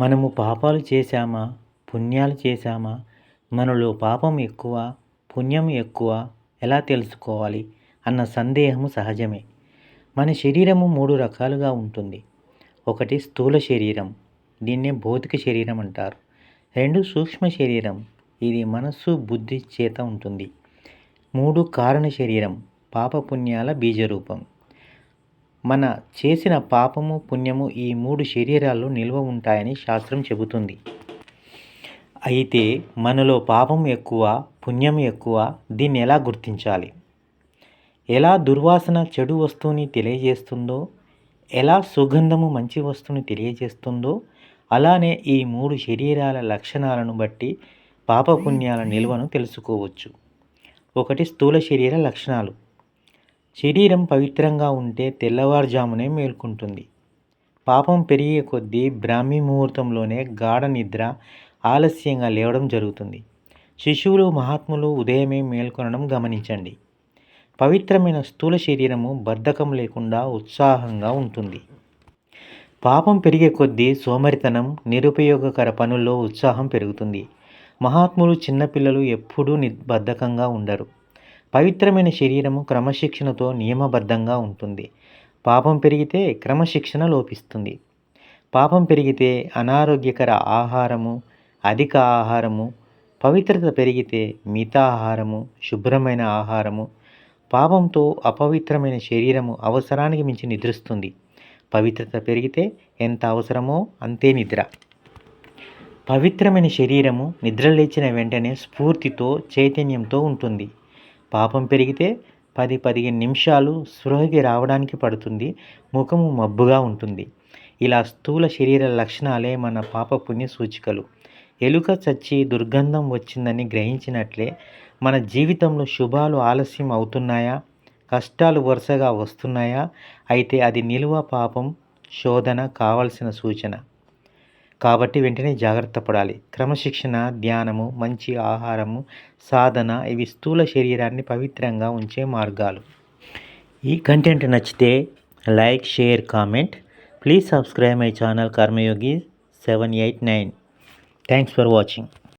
మనము పాపాలు చేశామా? పుణ్యాలు చేశామా? మనలో పాపం ఎక్కువ పుణ్యం ఎక్కువ ఎలా తెలుసుకోవాలి? అన్న సందేహము సహజమే. మన శరీరము మూడు రకాలుగా ఉంటుంది. ఒకటి స్థూల శరీరం దీన్నే భౌతిక శరీరం అంటారు. రెండు సూక్ష్మ శరీరం ఇది మనస్సు బుద్ధి చేత ఉంటుంది. మూడు కారణ శరీరం పాపపుణ్యాల బీజరూపం. మన చేసిన పాపము పుణ్యము ఈ మూడు శరీరాల్లో నిల్వ ఉంటాయని శాస్త్రం చెబుతుంది. అయితే మనలో పాపం ఎక్కువ పుణ్యం ఎక్కువ దీన్ని ఎలా గుర్తించాలి? ఎలా దుర్వాసన చెడు వస్తువుని తెలియజేస్తుందో ఎలా సుగంధము మంచి వస్తువుని తెలియజేస్తుందో అలానే ఈ మూడు శరీరాల లక్షణాలను బట్టి పాపపుణ్యాల నిల్వను తెలుసుకోవచ్చు. ఒకటి స్థూల శరీర లక్షణాలు. శరీరం పవిత్రంగా ఉంటే తెల్లవారుజామునే మేల్కుంటుంది. పాపం పెరిగే కొద్దీ బ్రాహ్మీ ముహూర్తంలోనే గాఢ నిద్ర ఆలస్యంగా లేవడం జరుగుతుంది. శిశువులు మహాత్ములు ఉదయమే మేల్కొనడం గమనించండి. పవిత్రమైన స్థూల శరీరము బద్ధకం లేకుండా ఉత్సాహంగా ఉంటుంది. పాపం పెరిగే కొద్దీ సోమరితనం నిరుపయోగకర పనుల్లో ఉత్సాహం పెరుగుతుంది. మహాత్ములు చిన్నపిల్లలు ఎప్పుడూ బద్ధకంగా ఉండరు. పవిత్రమైన శరీరము క్రమశిక్షణతో నియమబద్ధంగా ఉంటుంది. పాపం పెరిగితే క్రమశిక్షణ లోపిస్తుంది. పాపం పెరిగితే అనారోగ్యకర ఆహారము అధిక ఆహారము పవిత్రత పెరిగితే మిగతా ఆహారము శుభ్రమైన ఆహారము పాపంతో అపవిత్రమైన శరీరము అవసరానికి మించి నిద్రిస్తుంది. పవిత్రత పెరిగితే ఎంత అవసరమో అంతే నిద్ర. పవిత్రమైన శరీరము నిద్రలేచిన వెంటనే స్ఫూర్తితో చైతన్యంతో ఉంటుంది. పాపం పెరిగితే పది పదిహేను నిమిషాలు స్పృహకి రావడానికి పడుతుంది ముఖము మబ్బుగా ఉంటుంది. ఇలా స్థూల శరీర లక్షణాలే మన పాప పుణ్య సూచికలు. ఎలుక చచ్చి దుర్గంధం వచ్చిందని గ్రహించినట్లే మన జీవితంలో శుభాలు ఆలస్యం అవుతున్నాయా? కష్టాలు వరుసగా వస్తున్నాయా? అయితే అది నిలువ పాపం శోధన కావలసిన సూచన. కాబట్టి వెంటనే జాగ్రత్త పడాలి. క్రమశిక్షణ ధ్యానము మంచి ఆహారము సాధన ఇవి స్థూల శరీరాన్ని పవిత్రంగా ఉంచే మార్గాలు. ఈ కంటెంట్ నచ్చితే like share comment. Please subscribe my channel Karmayogi seven eight nine. Thanks for watching.